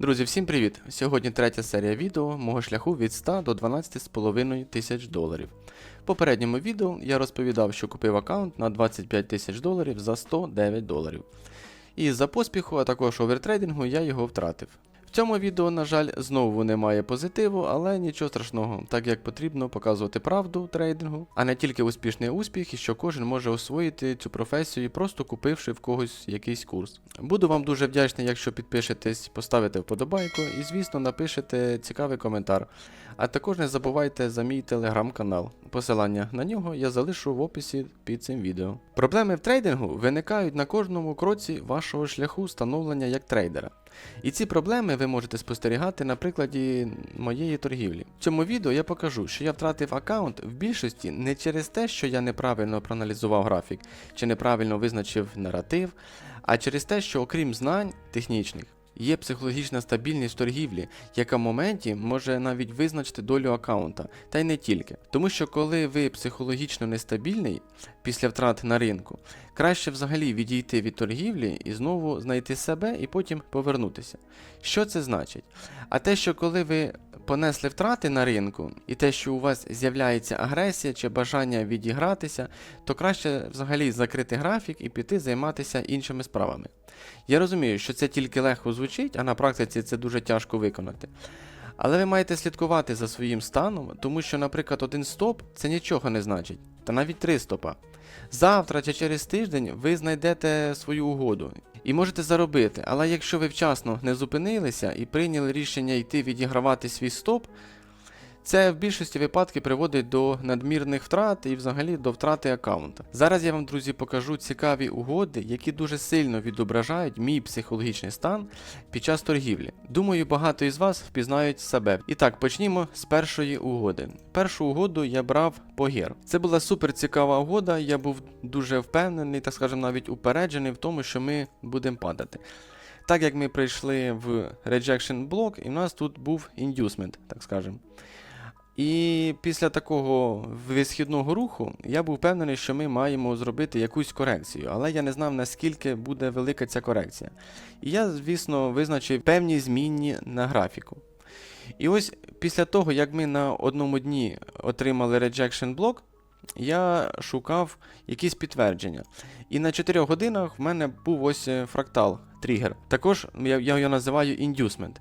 Друзі, всім привіт! Сьогодні третя серія відео мого шляху від 100 до 12,5 тисяч доларів. В попередньому відео я розповідав, що купив аккаунт на 25 тисяч доларів за 109 доларів. І за поспіху, а також овертрейдингу я його втратив. В цьому відео, на жаль, знову немає позитиву, але нічого страшного, так як потрібно показувати правду трейдингу, а не тільки успішний успіх, і що кожен може освоїти цю професію, просто купивши в когось якийсь курс. Буду вам дуже вдячний, якщо підпишетесь, поставите вподобайку і, звісно, напишете цікавий коментар. А також не забувайте за мій телеграм-канал. Посилання на нього я залишу в описі під цим відео. Проблеми в трейдингу виникають на кожному кроці вашого шляху становлення як трейдера. І ці проблеми ви можете спостерігати на прикладі моєї торгівлі. В цьому відео я покажу, що я втратив аккаунт в більшості не через те, що я неправильно проаналізував графік чи неправильно визначив наратив, а через те, що окрім знань технічних. Є психологічна стабільність в торгівлі, яка в моменті може навіть визначити долю аккаунта, та й не тільки. Тому що коли ви психологічно нестабільний після втрат на ринку, краще взагалі відійти від торгівлі і знову знайти себе і потім повернутися. Що це значить? А те, що коли ви понесли втрати на ринку, і те, що у вас з'являється агресія чи бажання відігратися, то краще взагалі закрити графік і піти займатися іншими справами. Я розумію, що це тільки легко звучить, а на практиці це дуже тяжко виконати. Але ви маєте слідкувати за своїм станом, тому що, наприклад, один стоп це нічого не значить, та навіть три стопа. Завтра чи через тиждень ви знайдете свою угоду і можете заробити, але якщо ви вчасно не зупинилися і прийняли рішення йти відігравати свій стоп, це в більшості випадків приводить до надмірних втрат і взагалі до втрати аккаунта. Зараз я вам, друзі, покажу цікаві угоди, які дуже сильно відображають мій психологічний стан під час торгівлі. Думаю, багато із вас впізнають себе. І так, почнімо з першої угоди. Першу угоду я брав по гір. Це була супер цікава угода, я був дуже впевнений, так скажемо, навіть упереджений в тому, що ми будемо падати. Так як ми прийшли в rejection блок, і в нас тут був inducement, так скажемо. І після такого висхідного руху я був впевнений, що ми маємо зробити якусь корекцію, але я не знав, наскільки буде велика ця корекція. І я, звісно, визначив певні змінні на графіку. І ось після того, як ми на одному дні отримали rejection блок, я шукав якісь підтвердження. І на 4 годинах в мене був ось е, фрактал тригер. Також я, його називаю inducement.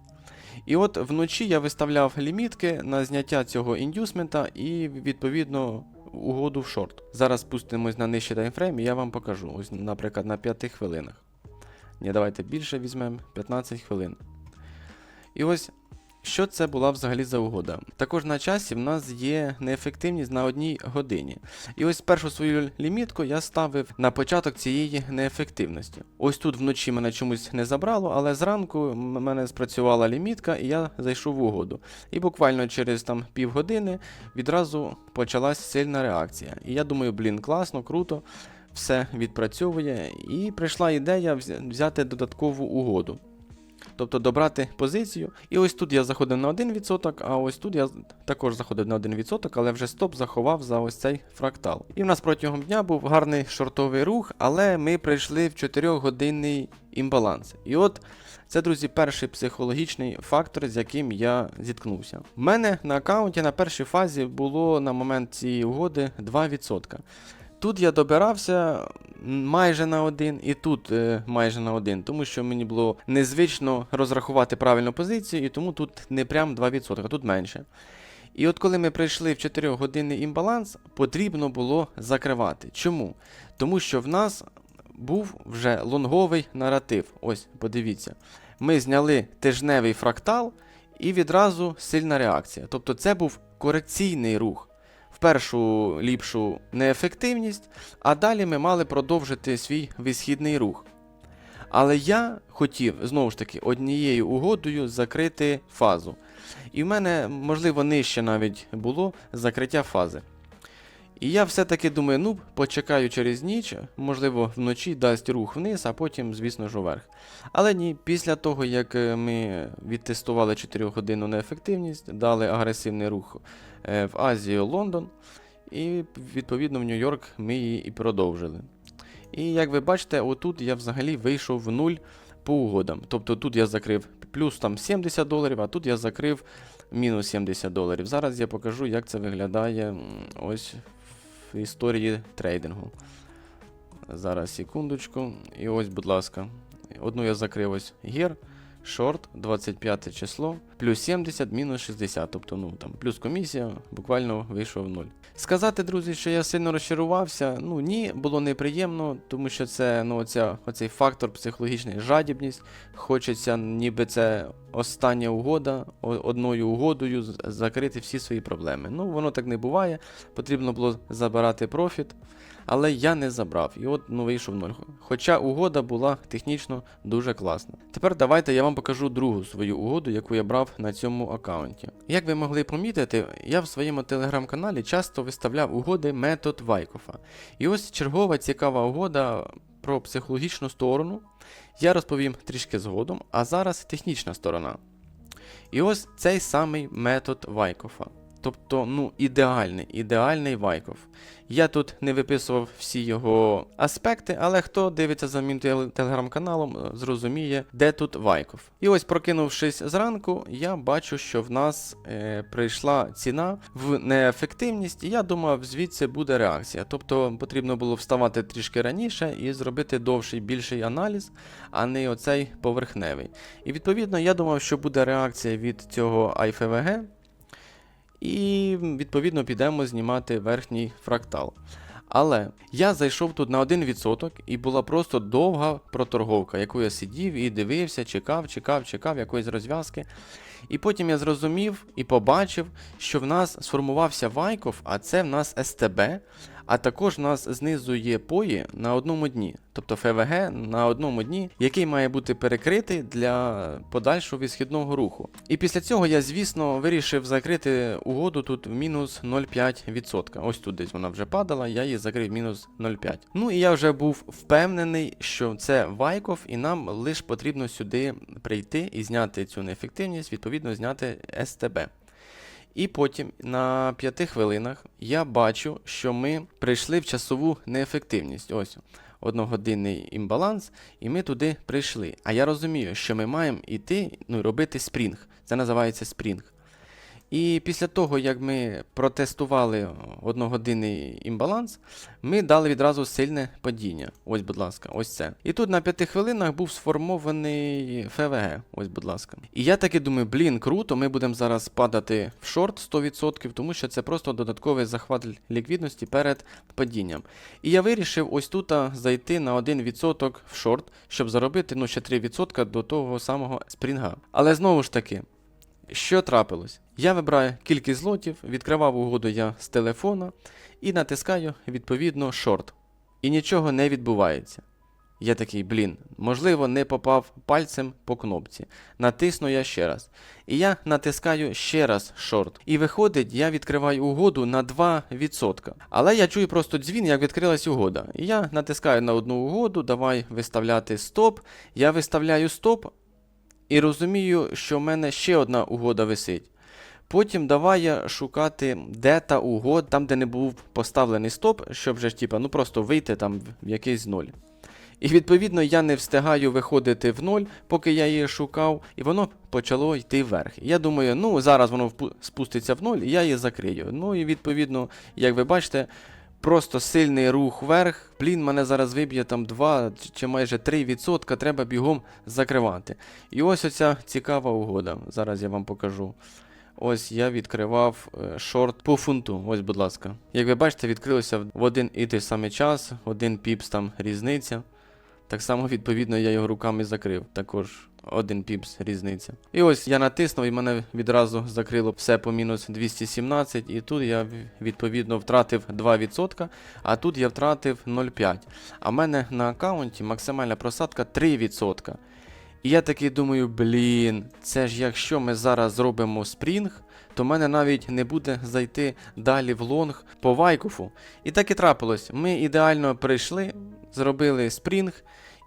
І от вночі я виставляв лімітки на зняття цього індюсмента і відповідно угоду в шорт. Зараз спустимось на нижчий таймфрейм і я вам покажу. Ось, наприклад, на 5 хвилинах. Ні, давайте більше візьмемо 15 хвилин. І ось що це була взагалі за угода? Також на часі в нас є неефективність на одній годині. І ось першу свою лімітку я ставив на початок цієї неефективності. Ось тут вночі мене чомусь не забрало, але зранку в мене спрацювала лімітка, і я зайшов в угоду. І буквально через там півгодини відразу почалась сильна реакція. І я думаю, блін, класно, круто. Все відпрацьовує, і прийшла ідея взяти додаткову угоду. Тобто добрати позицію. І ось тут я заходив на 1%, а ось тут я також заходив на 1%, але вже стоп заховав за ось цей фрактал. І в нас протягом дня був гарний шортовий рух, але ми прийшли в 4-годинний імбаланс. І от це, друзі, перший психологічний фактор, з яким я зіткнувся. У мене на аккаунті на першій фазі було на момент цієї угоди 2%. Тут я добирався майже на один, і тут е, майже на один, тому що мені було незвично розрахувати правильну позицію, і тому тут не прям 2%, тут менше. І от коли ми прийшли в 4 годинний імбаланс, потрібно було закривати. Чому? Тому що в нас був вже лонговий наратив. Ось, подивіться. Ми зняли тижневий фрактал і відразу сильна реакція. Тобто це був корекційний рух в першу ліпшу неефективність, а далі ми мали продовжити свій висхідний рух. Але я хотів знову ж таки однією угодою закрити фазу. І в мене, можливо, нижче навіть було закриття фази. І я все-таки думаю, ну, почекаю через ніч, можливо, вночі дасть рух вниз, а потім, звісно ж, уверх. Але ні, після того, як е, ми відтестували 4 годинну неефективність, дали агресивний рух в Азію, Лондон, і відповідно в Нью-Йорк ми її і продовжили. І як ви бачите, отут я взагалі вийшов в нуль по угодам. Тобто тут я закрив плюс там 70 доларів, а тут я закрив мінус 70 доларів. Зараз я покажу, як це виглядає ось в історії трейдингу. Зараз секундочку. І ось, будь ласка, одну я закрив ось гір. Шорт 25 число, плюс 70, мінус 60, тобто ну там плюс комісія, буквально вийшов в нуль. Сказати, друзі, що я сильно розчарувався, ну ні, було неприємно, тому що це ну оця, оцей фактор психологічний жадібність. Хочеться, ніби це остання угода, одною угодою закрити всі свої проблеми. Ну, воно так не буває. Потрібно було забирати профіт, але я не забрав. І от ну вийшов ноль. Хоча угода була технічно дуже класна. Тепер давайте я вам покажу другу свою угоду, яку я брав на цьому аккаунті. Як ви могли помітити, я в своєму телеграм-каналі часто виставляв угоди метод Вайкофа. І ось чергова цікава угода про психологічну сторону. Я розповім трішки згодом, а зараз технічна сторона. І ось цей самий метод Вайкофа. Тобто, ну, ідеальний, ідеальний Вайкоф. Я тут не виписував всі його аспекти, але хто дивиться за моїм телеграм-каналом, е, зрозуміє, де тут Вайкоф. І ось, прокинувшись зранку, я бачу, що в нас е, прийшла ціна в неефективність, і я думав, звідси буде реакція. Тобто потрібно було вставати трішки раніше і зробити довший, більший аналіз, а не оцей поверхневий. І відповідно я думав, що буде реакція від цього IFVG, і відповідно підемо знімати верхній фрактал. Але я зайшов тут на 1% і була просто довга проторговка, яку я сидів і дивився, чекав, чекав, чекав якоїсь розв'язки. І потім я зрозумів і побачив, що в нас сформувався Вайков, а це в нас СТБ, а також в нас знизу є пої на одному дні, тобто ФВГ на одному дні, який має бути перекритий для подальшого відхідного руху. І після цього я, звісно, вирішив закрити угоду тут в мінус 0,5%. Ось тут десь вона вже падала, я її закрив мінус 0,5. Ну і я вже був впевнений, що це Вайков, і нам лише потрібно сюди прийти і зняти цю неефективність, відповідно, зняти СТБ. І потім на 5 хвилинах я бачу, що ми прийшли в часову неефективність. Ось одногодинний імбаланс, і ми туди прийшли. А я розумію, що ми маємо йти, ну, робити спрінг. Це називається спрінг. І після того, як ми протестували одногодинний імбаланс, ми дали відразу сильне падіння. Ось, будь ласка, ось це. І тут на 5 хвилинах був сформований ФВГ. Ось, будь ласка. І я таки думаю, блін, круто, ми будемо зараз падати в шорт 100%, тому що це просто додатковий захват ліквідності перед падінням. І я вирішив ось тут зайти на 1% в шорт, щоб заробити ну, ще 3% до того самого спрінга. Але знову ж таки. Що трапилось? Я вибираю кількість злотів, відкривав угоду я з телефона і натискаю відповідно шорт. І нічого не відбувається. Я такий, блін, можливо, не попав пальцем по кнопці. Натисну я ще раз. І я натискаю ще раз шорт. І виходить, я відкриваю угоду на 2%. Але я чую просто дзвін, як відкрилась угода. І я натискаю на одну угоду, давай виставляти стоп. Я виставляю стоп, і розумію, що в мене ще одна угода висить. Потім давай я шукати, де та угода, там, де не був поставлений стоп, щоб вже ж типа, ну просто вийти там в якийсь ноль. І відповідно я не встигаю виходити в ноль, поки я її шукав, і воно почало йти вверх. Я думаю, ну зараз воно спуститься в ноль, і я її закрию. Ну і відповідно, як ви бачите, просто сильний рух вверх. Блін, мене зараз виб'є там 2 чи майже 3%, треба бігом закривати. І ось оця цікава угода. Зараз я вам покажу. Ось я відкривав е, шорт по фунту. Ось, будь ласка. Як ви бачите, відкрилося в- один і той самий час, один піпс там різниця. Так само, відповідно, я його руками закрив. Також один піпс різниця. І ось я натиснув, і мене відразу закрило все по мінус 217, і тут я відповідно втратив 2%, а тут я втратив 0,5. А в мене на аккаунті максимальна просадка 3%. І я такий думаю, блін, це ж якщо ми зараз зробимо спрінг, то в мене навіть не буде зайти далі в лонг по вайкуфу. І так і трапилось. Ми ідеально прийшли, зробили спрінг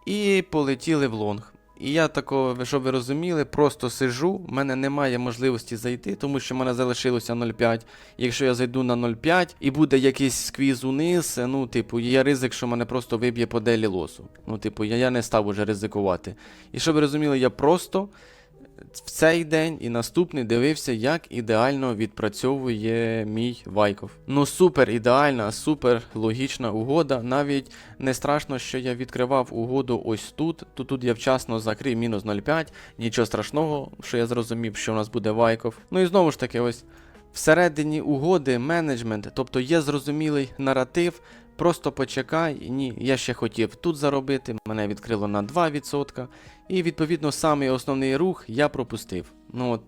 і полетіли в лонг. І я такого, щоб ви розуміли, просто сижу, в мене немає можливості зайти, тому що в мене залишилося 0,5. Якщо я зайду на 0,5 і буде якийсь сквіз униз, ну, типу, є ризик, що мене просто виб'є по делі лосу. Ну, типу, я, я не став уже ризикувати. І щоб ви розуміли, я просто в цей день і наступний дивився, як ідеально відпрацьовує мій Вайков. Ну супер ідеальна, супер логічна угода. Навіть не страшно, що я відкривав угоду ось тут. То тут я вчасно закрив мінус 0,5. Нічого страшного, що я зрозумів, що у нас буде Вайков. Ну і знову ж таки, ось всередині угоди менеджмент, тобто є зрозумілий наратив. Просто почекай, ні, я ще хотів тут заробити, мене відкрило на 2%. І відповідно самий основний рух я пропустив. Ну от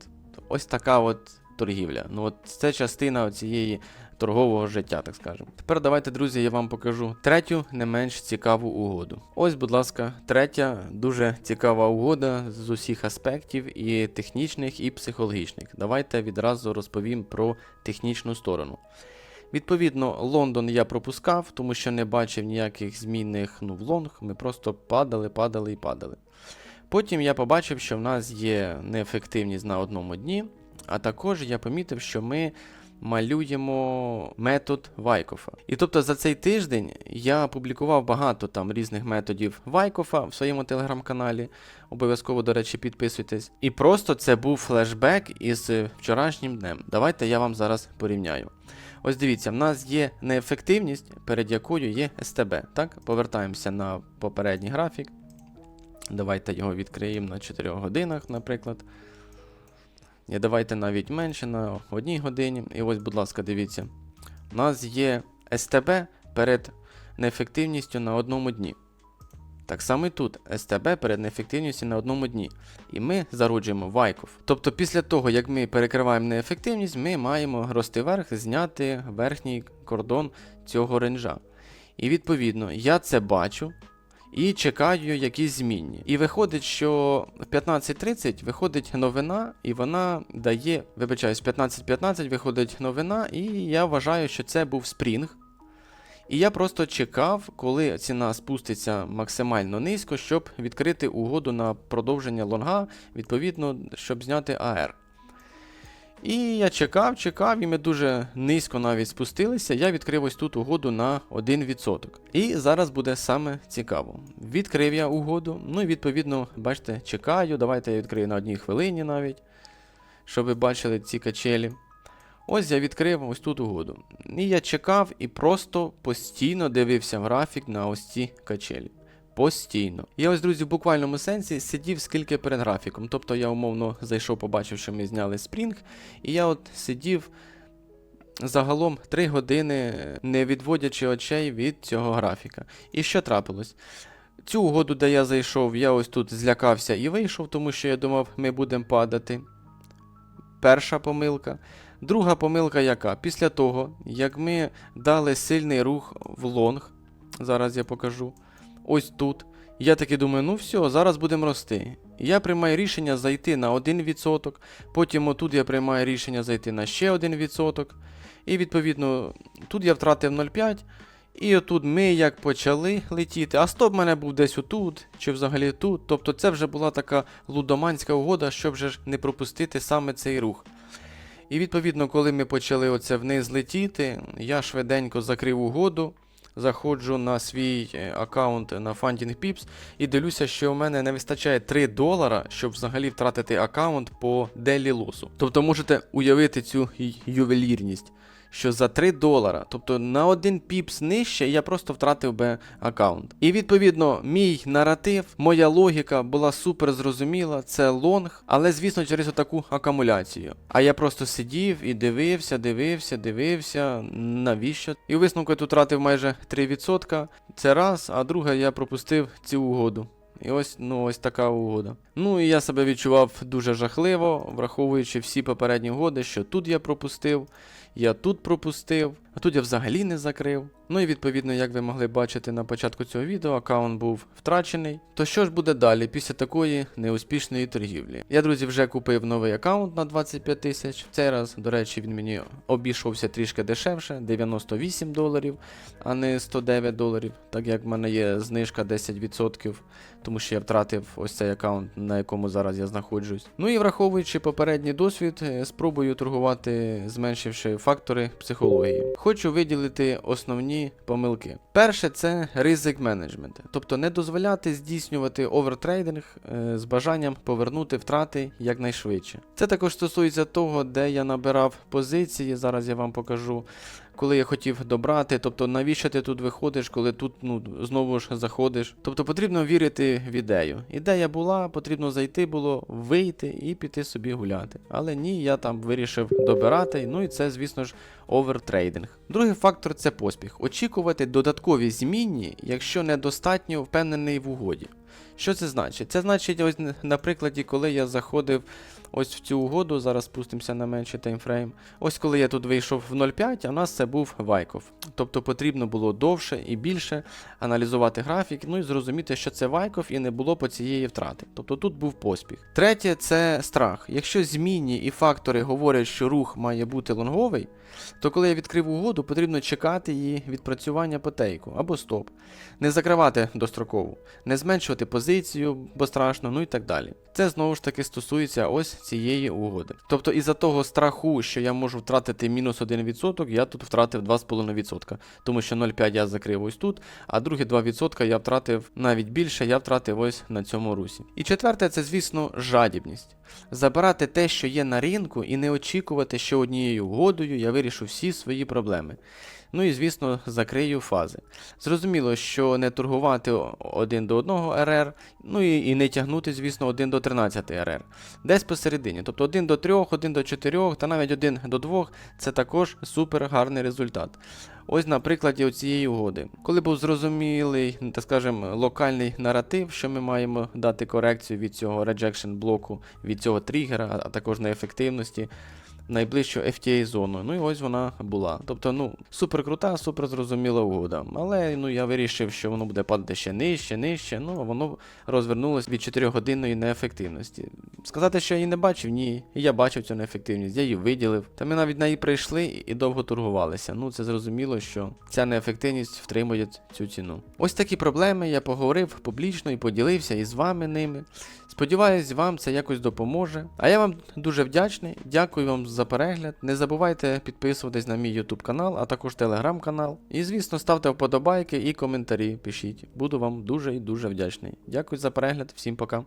ось така от торгівля. Ну от це частина цієї торгового життя, так скажемо. Тепер давайте, друзі, я вам покажу третю не менш цікаву угоду. Ось, будь ласка, третя дуже цікава угода з усіх аспектів, і технічних, і психологічних. Давайте відразу розповім про технічну сторону. Відповідно, Лондон я пропускав, тому що не бачив ніяких змінних ну, в лонг. Ми просто падали, падали і падали. Потім я побачив, що в нас є неефективність на одному дні, а також я помітив, що ми малюємо метод Вайкофа. І тобто за цей тиждень я публікував багато там різних методів Вайкофа в своєму телеграм-каналі. Обов'язково, до речі, підписуйтесь. І просто це був флешбек із вчорашнім днем. Давайте я вам зараз порівняю. Ось дивіться, в нас є неефективність, перед якою є СТБ. Так, повертаємося на попередній графік. Давайте його відкриємо на 4 годинах, наприклад. І давайте навіть менше на одній годині. І ось, будь ласка, дивіться. У нас є СТБ перед неефективністю на одному дні. Так само і тут СТБ перед неефективністю на одному дні. І ми зароджуємо Вайков. Тобто після того, як ми перекриваємо неефективність, ми маємо рости вверх, зняти верхній кордон цього ренжа. І відповідно, я це бачу і чекаю якісь змінні. І виходить, що в 15.30 виходить новина, і вона дає, вибачаюсь, в 15.15 виходить новина, і я вважаю, що це був спрінг. І я просто чекав, коли ціна спуститься максимально низько, щоб відкрити угоду на продовження лонга, відповідно, щоб зняти АР. І я чекав, чекав, і ми дуже низько навіть спустилися. Я відкрив ось тут угоду на 1%. І зараз буде саме цікаво. Відкрив я угоду, ну і відповідно, бачите, чекаю. Давайте я відкрию на одній хвилині навіть, щоб ви бачили ці качелі. Ось я відкрив ось тут угоду. І я чекав і просто постійно дивився графік на ось ці качелі. Постійно. Я ось, друзі, в буквальному сенсі сидів скільки перед графіком. Тобто я умовно зайшов, побачив, що ми зняли спрінг, і я от сидів загалом 3 години, не відводячи очей від цього графіка. І що трапилось? Цю угоду, де я зайшов, я ось тут злякався і вийшов, тому що я думав, ми будемо падати. Перша помилка. Друга помилка яка? Після того, як ми дали сильний рух в лонг, зараз я покажу. Ось тут. Я таки думаю, ну все, зараз будемо рости. Я приймаю рішення зайти на 1%, потім отут я приймаю рішення зайти на ще 1%. І відповідно тут я втратив 0,5. І отут ми як почали летіти, а стоп в мене був десь отут, чи взагалі тут. Тобто це вже була така лудоманська угода, щоб же не пропустити саме цей рух. І відповідно, коли ми почали оце вниз летіти, я швиденько закрив угоду, заходжу на свій е, аккаунт на Funding Pips і дивлюся, що у мене не вистачає 3 долара, щоб взагалі втратити аккаунт по делі лосу. Тобто можете уявити цю ювелірність. Що за 3 долара, тобто на один піпс нижче, я просто втратив би аккаунт. І відповідно, мій наратив, моя логіка була супер зрозуміла, це лонг, але звісно через таку акумуляцію. А я просто сидів і дивився, дивився, дивився, навіщо. І висновку я тут втратив майже 3%. Це раз, а друге я пропустив цю угоду. І ось, ну, ось така угода. Ну і я себе відчував дуже жахливо, враховуючи всі попередні угоди, що тут я пропустив, я тут пропустив, а тут я взагалі не закрив. Ну і відповідно, як ви могли бачити на початку цього відео, аккаунт був втрачений. То що ж буде далі після такої неуспішної торгівлі? Я, друзі, вже купив новий аккаунт на 25 тисяч. Цей раз, до речі, він мені обійшовся трішки дешевше, 98 доларів, а не 109 доларів, так як в мене є знижка 10%, тому що я втратив ось цей аккаунт, на якому зараз я знаходжусь. Ну і враховуючи попередній досвід, е, спробую торгувати, зменшивши фактори психології. Хочу виділити основні основні помилки. Перше це ризик менеджмент, тобто не дозволяти здійснювати овертрейдинг е, з бажанням повернути втрати якнайшвидше. Це також стосується того, де я набирав позиції. Зараз я вам покажу. Коли я хотів добрати, тобто навіщо ти тут виходиш, коли тут ну знову ж заходиш. Тобто потрібно вірити в ідею. Ідея була, потрібно зайти було, вийти і піти собі гуляти. Але ні, я там вирішив добирати. Ну і це, звісно ж, овертрейдинг. Другий фактор це поспіх. Очікувати додаткові змінні, якщо недостатньо впевнений в угоді. Що це значить? Це значить, ось на прикладі, коли я заходив ось в цю угоду, зараз спустимося на менший таймфрейм. Ось коли я тут вийшов в 0,5, а в нас це був Вайков. Тобто потрібно було довше і більше аналізувати графік, ну і зрозуміти, що це Вайков і не було по цієї втрати. Тобто тут був поспіх. Третє це страх. Якщо змінні і фактори говорять, що рух має бути лонговий, то коли я відкрив угоду, потрібно чекати її відпрацювання по тейку або стоп, не закривати дострокову, не зменшувати позицію, бо страшно, ну і так далі. Це знову ж таки стосується ось цієї угоди. Тобто, із-за того страху, що я можу втратити мінус 1%, я тут втратив 2,5%, тому що 0,5 я закрив ось тут, а другі 2% я втратив навіть більше, я втратив ось на цьому русі. І четверте, це, звісно, жадібність. Забирати те, що є на ринку, і не очікувати, що однією угодою я вирішу всі свої проблеми. Ну і звісно, закрию фази. Зрозуміло, що не торгувати о- один до одного РР, ну і, і не тягнути, звісно, 1 до 13 РР. Десь посередині. Тобто 1 до 3, 1 до 4 та навіть 1 до 2 це також супер гарний результат. Ось на прикладі цієї угоди. Коли був зрозумілий, так скажем, локальний наратив, що ми маємо дати корекцію від цього rejection блоку, від цього тригера, а також на ефективності найближчу FTA зону. Ну і ось вона була. Тобто, ну, супер крута, супер зрозуміла угода. Але ну я вирішив, що воно буде падати ще нижче, нижче. Ну, воно розвернулось від 4-годинної неефективності. Сказати, що я її не бачив, ні. Я бачив цю неефективність, я її виділив. Та ми навіть на її прийшли і довго торгувалися. Ну, це зрозуміло, що ця неефективність втримує цю ціну. Ось такі проблеми я поговорив публічно і поділився із вами ними. Сподіваюсь, вам це якось допоможе. А я вам дуже вдячний. Дякую вам за перегляд. Не забувайте підписуватись на мій YouTube канал, а також телеграм канал. І, звісно, ставте вподобайки і коментарі пишіть. Буду вам дуже і дуже вдячний. Дякую за перегляд, всім пока.